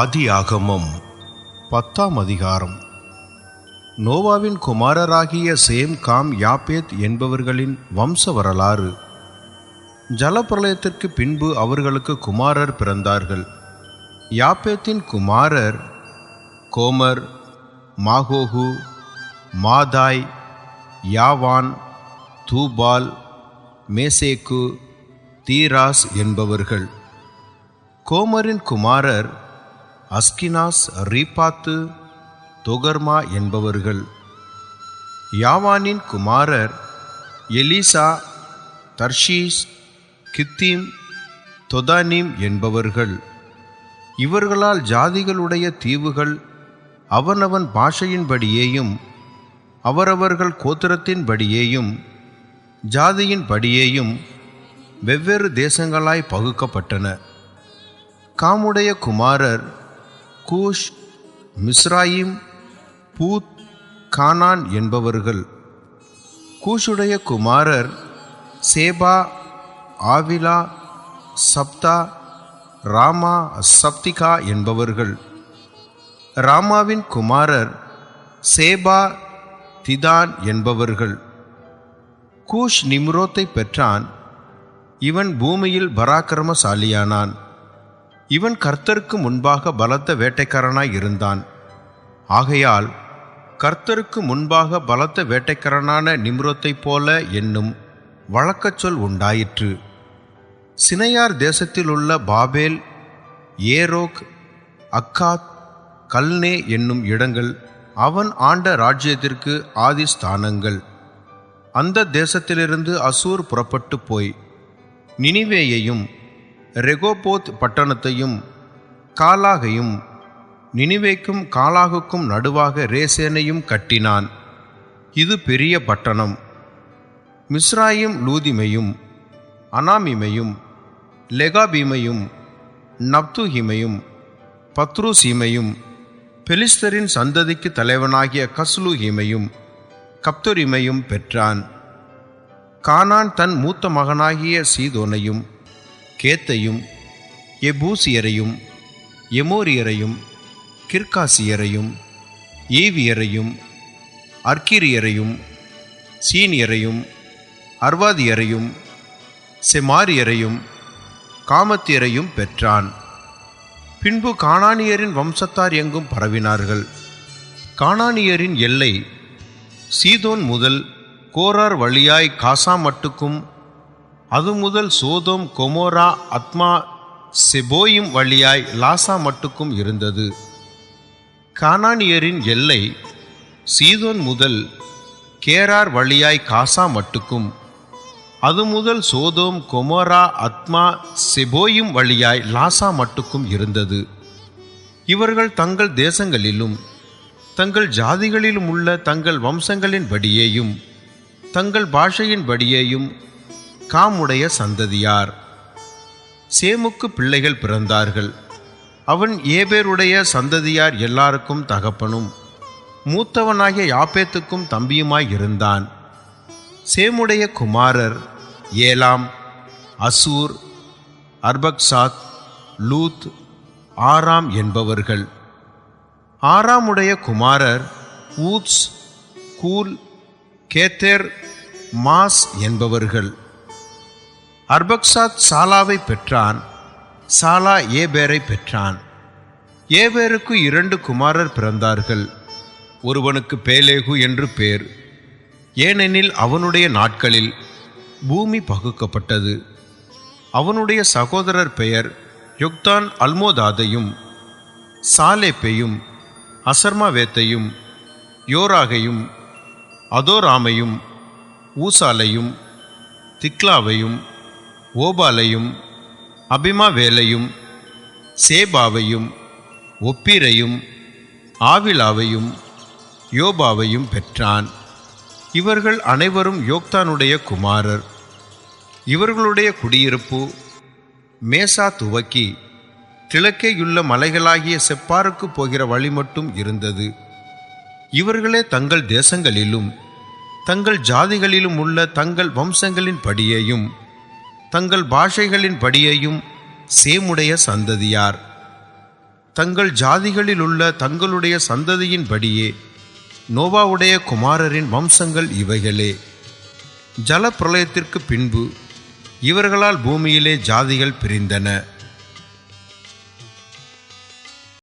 ஆதியாகமம் பத்தாம் அதிகாரம். நோவாவின் குமாரராகிய சேம் காம் யாப்பேத் என்பவர்களின் வம்ச வரலாறு. ஜலப்பிரளயத்திற்கு பின்பு அவர்களுக்கு குமாரர் பிறந்தார்கள். யாப்பேத்தின் குமாரர் கோமர் மாகோகு மாதாய் யாவான் தூபால் மேசேக்கு தீராஸ் என்பவர்கள். கோமரின் குமாரர் அஸ்கினாஸ் ரீபாத்து தொகர்மா என்பவர்கள். யாவானின் குமாரர் எலிசா தர்ஷீஸ் கித்தீம் தொதானிம் என்பவர்கள். இவர்களால் ஜாதிகளுடைய தீவுகள் அவனவன் பாஷையின்படியேயும் அவரவர்கள் கோத்திரத்தின்படியேயும் ஜாதியின்படியேயும் வெவ்வேறு தேசங்களாய் பகுக்கப்பட்டன. காமுடைய குமாரர் கூஷ் மிஸ்ராயிம் பூத் கானான் என்பவர்கள். கூஷுடைய குமாரர் சேபா ஆவிலா சப்தா ராமா சப்திகா என்பவர்கள். ராமாவின் குமாரர் சேபா திதான் என்பவர்கள். கூஷ் நிம்ரோத்தை பெற்றான். இவன் பூமியில் பராக்கிரமசாலியானான். இவன் கர்த்தருக்கு முன்பாக பலத்த வேட்டைக்காரனாய் இருந்தான். ஆகையால் கர்த்தருக்கு முன்பாக பலத்த வேட்டைக்காரனான நிம்ரோத்தைப் போல என்னும் வழக்கச்சொல் உண்டாயிற்று. சினையார் தேசத்திலுள்ள பாபேல் ஏரோக் அக்காத் கல்னே என்னும் இடங்கள் அவன் ஆண்ட ராஜ்யத்திற்கு ஆதிஸ்தானங்கள். அந்த தேசத்திலிருந்து அசூர் புறப்பட்டு போய் நினிவேயையும் ரெகோபோத் பட்டணத்தையும் காலாகையும் நினிவேக்கும் காலாகுக்கும் நடுவாக ரேசேனையும் கட்டினான். இது பெரிய பட்டணம். மிஸ்ராயிம் லூதிமையும் அனாமிமையும் லெகாபீமையும் நப்துஹிமையும் பத்ருசீமையும் பெலிஸ்தரின் சந்ததிக்கு தலைவனாகிய கஸ்லூஹிமையும் கப்துரிமையும் பெற்றான். கானான் தன் மூத்த மகனாகிய சீதோனையும் கேத்தையும் எபூசியரையும் எமோரியரையும் கிர்காசியரையும் ஈவியரையும் அர்க்கிரியரையும் சீனியரையும் அர்வாதியரையும் செமாரியரையும் காமத்தியரையும் பெற்றான். பின்பு காணானியரின் வம்சத்தார் எங்கும் பரவினார்கள். காணானியரின் எல்லை சீதோன் முதல் கோரார் வழியாய் காசா மட்டுக்கும் அது முதல் சோதோம் கொமோரா அத்மா செபோயும் வழியாய் லாசா மட்டுக்கும் இருந்தது. கானானியரின் எல்லை சீதோன் முதல் கேரார் வழியாய் காசா மட்டுக்கும். அது முதல் சோதோம் கொமோரா அத்மா செபோயும் வழியாய் லாசா மட்டுக்கும் இருந்தது. இவர்கள் தங்கள் தேசங்களிலும் தங்கள் ஜாதிகளிலும் உள்ள தங்கள் வம்சங்களின் படியேயும் தங்கள் பாஷையின் படியேயும் காமுடைய சந்ததியார். சேமுக்கு பிள்ளைகள் பிறந்தார்கள். அவன் ஏபேருடைய சந்ததியார் எல்லாருக்கும் தகப்பனும் மூத்தவனாகிய யாப்பேத்துக்கும் தம்பியுமாய் இருந்தான். சேமுடைய குமாரர் ஏலாம் அசூர் அர்பக்சாத் லூத் ஆராம் என்பவர்கள். ஆறாமுடைய குமாரர் ஊத்ஸ் கூல் கேத்தேர் மாஸ் என்பவர்கள். அர்பக்சாத் சாலாவை பெற்றான் சாலா ஏபேரை பெற்றான். ஏபேருக்கு இரண்டு குமாரர் பிறந்தார்கள் ஒருவனுக்கு பேலேகு என்று பேர். ஏனெனில் அவனுடைய நாட்களில் பூமி பகுக்கப்பட்டது. அவனுடைய சகோதரர் பெயர் யுக்தான் அல்மோதாதையும் சாலேப்பையும் அசர்மாவேத்தையும் யோராகையும் அதோராமையும் ஊசாலையும் திக்லாவையும் ஓபாலையும் அபிமாவேலையும் சேபாவையும் ஒப்பீரையும் ஆவிலாவையும் யோபாவையும் பெற்றான். இவர்கள் அனைவரும் யோக்தானுடைய குமாரர். இவர்களுடைய குடியிருப்பு மேசா துவக்கி கிழக்கேயுள்ள மலைகளாகிய செப்பாருக்கு போகிற வழி மட்டும் இருந்தது. இவர்களே தங்கள் தேசங்களிலும் தங்கள் ஜாதிகளிலும் உள்ள தங்கள் வம்சங்களின் படியையும் தங்கள் பாஷைகளின் படியையும் சேமுடைய சந்ததியார். தங்கள் ஜாதிகளில் உள்ள தங்களுடைய சந்ததியின்படியே நோவாவுடைய குமாரரின் வம்சங்கள் இவைகளே. ஜலப்பிரளயத்திற்கு பின்பு இவர்களால் பூமியிலே ஜாதிகள் பிரிந்தன.